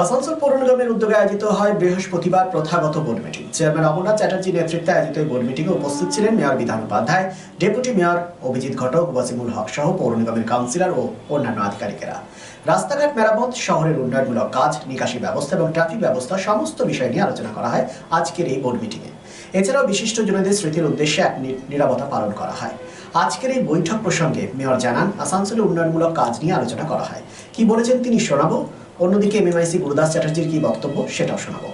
আসানসোল পৌর নিগমের উদ্যোগে আয়োজিত হয় বৃহস্পতিবার প্রথাগত board meeting. Chairman Amarnath Chatterjee নেতৃত্বে আয়োজিত এই বোর্ড মিটিংয়ে উপস্থিত ছিলেন mayor Bidhan Upadhyay, deputy mayor Abhijit Ghatak, Wasimul Haque সহ পৌর নিগমের কাউন্সিলর ও অন্যান্য আধিকারিকেরা। রাস্তাঘাট মেরামত, শহরের উন্নয়নমূলক কাজ, নিকাশি ব্যবস্থা এবং ট্রাফিক ব্যবস্থা সমস্ত বিষয় নিয়ে আলোচনা করা হয় আজকের এই বোর্ড মিটিংয়ে। এছাড়াও বিশিষ্ট জনদের স্মৃতির উদ্দেশ্যে এক নিরাপত্তা পালন করা হয়। আজকের এই বৈঠক প্রসঙ্গে মেয়র জানান, আসানসোলে উন্নয়নমূলক কাজ নিয়ে আলোচনা করা হয়। কি বলেছেন তিনি শোনাবো? অন্যদিকে এমএমআইসি গুরুদাস চ্যাটার্জির কি বক্তব্য সেটাও শোনাবো।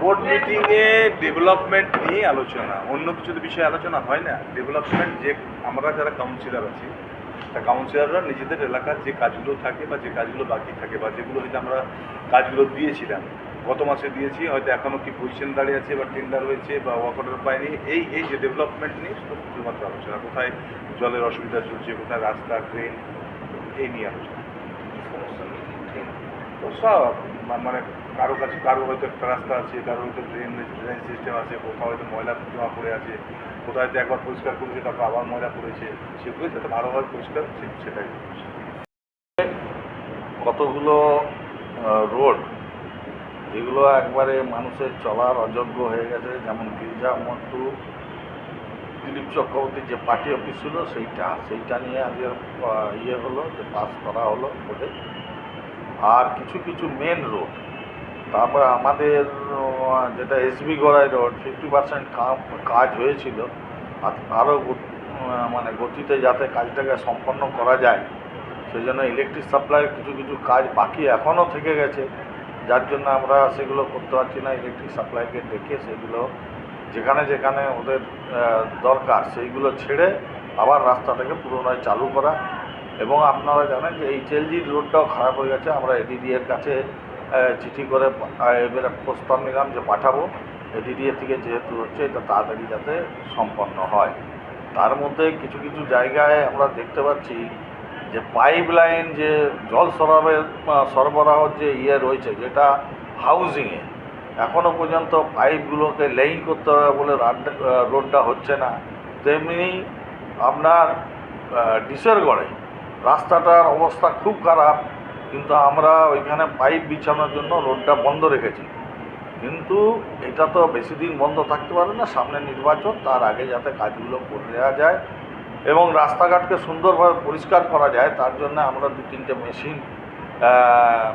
বোর্ড মিটিংয়ে ডেভেলপমেন্ট নিয়ে আলোচনা। অন্য কিছু বিষয়ে আলোচনা হয় না। ডেভেলপমেন্ট যে আমরা যারা কাউন্সিলর আছি, তা কাউন্সিলররা নিজেদের এলাকার যে কাজগুলো থাকে বা যে কাজগুলো বাকি থাকে বা যেগুলো হয়তো আমরা কাজগুলো দিয়েছিলাম, গত মাসে দিয়েছি, হয়তো এখনও কি পজিশন দাঁড়িয়ে আছে বা টেন্ডার হয়েছে বা ওয়ার্ক অর্ডার পায়নি, এই এই যে ডেভেলপমেন্ট নিয়ে শুধু শুধুমাত্র আলোচনা। কোথায় জলের অসুবিধা চলছে, কোথায় রাস্তা ট্রেন এই নিয়ে আলোচনা। তো সব মানে কারও কাছে কারও হয়তো একটা রাস্তা আছে, কারও হয়তো ড্রেন ড্রেন সিস্টেম আছে, কোথাও হয়তো ময়লা জমা পড়ে আছে, কোথাও হয়তো একবার পরিষ্কার করেছে, তারপর আবার ময়লা পড়েছে সেগুলো যাতে ভালোভাবে পরিষ্কার সেটাই। কতগুলো রোড যেগুলো একবারে মানুষের চলার অযোগ্য হয়ে গেছে, যেমন গির্জা মন্টু দিলীপ চক্রবর্তীর যে পার্টি অফিস ছিল, সেইটা সেইটা নিয়ে আজকে ইয়ে হলো যে পাস করা হলো বলে আর কিছু কিছু মেন রোড তারপরে আমাদের যেটা SB Garai road fifty percent কাজ হয়েছিল। আর আরও মানে গতিতে যাতে কাজটাকে সম্পন্ন করা যায় সেই জন্য ইলেকট্রিক সাপ্লাইয়ের কিছু কিছু কাজ বাকি এখনও থেকে গেছে। যার জন্য আমরা সেগুলো করতে পারছি না ইলেকট্রিক সাপ্লাইকে ডেকে সেগুলো যেখানে যেখানে ওদের দরকার সেইগুলো ছেড়ে আবার রাস্তাটাকে পুনরায় চালু করা। এবং আপনারা জানেন যে এইচএলজির রোডটাও খারাপ হয়ে গেছে। আমরা এডিডি এর কাছে চিঠি করে এবারে প্রস্তাব নিলাম যে পাঠাবো। এডিডিএ থেকে যেহেতু হচ্ছে এটা তাড়াতাড়ি যাতে সম্পন্ন হয়। তার মধ্যে কিছু কিছু জায়গায় আমরা দেখতে পাচ্ছি যে পাইপ লাইন যে জল সরবরাহের আহ, সরবরাহর যে ইয়ে রয়েছে যেটা হাউজিংয়ে এখনও পর্যন্ত পাইপগুলোকে লেইন করতে হবে বলে রাড- রোডটা হচ্ছে না। তেমনি আপনার আহ, ডিসেরগড়ে রাস্তাটার অবস্থা খুব খারাপ কিন্তু আমরা ওইখানে পাইপ বিছানোর জন্য রোডটা বন্ধ রেখেছি। কিন্তু এটা তো বেশি দিন বন্ধ থাকতে পারে না সামনে নির্বাচন তার আগে যাতে কাজগুলো করে দেওয়া যায় এবং রাস্তাঘাটকে সুন্দরভাবে পরিষ্কার করা যায় তার জন্য আমরা দু তিনটে মেশিন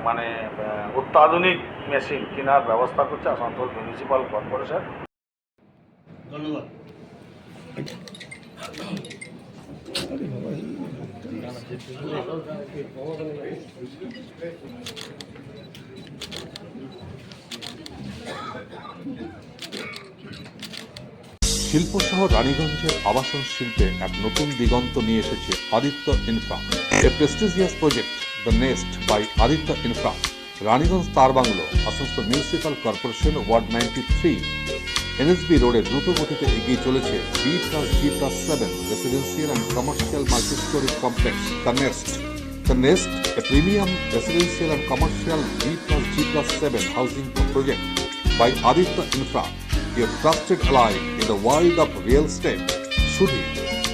মানে অত্যাধুনিক মেশিন কেনার ব্যবস্থা করছে আসানসোল মিউনিসিপ্যাল কর্পোরেশন ধন্যবাদ। শিল্পসহ রানীগঞ্জের আবাসন শিল্পে এক নতুন দিগন্ত নিয়ে এসেছে Aditya Infra a prestigious project the Nest by Aditya Infra Raniganj Tar bungalow Asansol municipal corporation ward ninety three NSB রোডে দ্রুত গতিতে এগিয়ে চলেছে B plus G plus seven residential and commercial multistorey complex the Nest the Nest a premium residential and commercial B plus G plus 7 housing project by Aditya Infra your trusted ally in the world of real estate. শুধু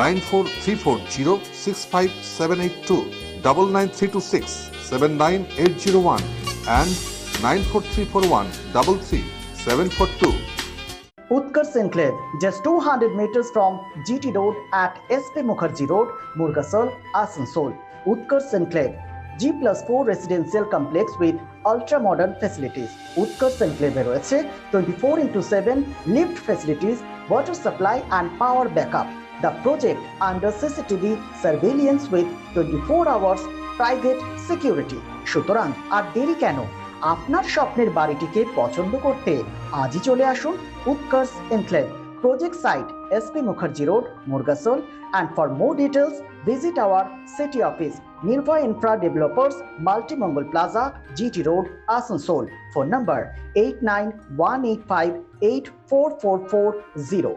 nine four three four zero six five seven eight two double nine three two six seven nine eight zero one and nine four three four one double three seven four two Utkarsh Enclave, just 200 meters from GT Road at SP Mukherjee Road, Murgasol, Asansol. Utkarsh Enclave, G plus 4 residential complex with ultra modern facilities. Utkarsh Enclave রয়েছে 24 into 7 lift facilities, water supply and power backup. The project under CCTV surveillance with 24 hours private security. সুতরাং আর দেরি কেন আপনার স্বপ্নের বাড়িটিকে পছন্দ করতে আজই চলে আসুন Utkarsh Enclave project site SP Mukherjee road Murgasol and for more details visit our city office Nirva Infra Developers, Multimongol Plaza, GT Road, Asansol. Phone number 89185 84440.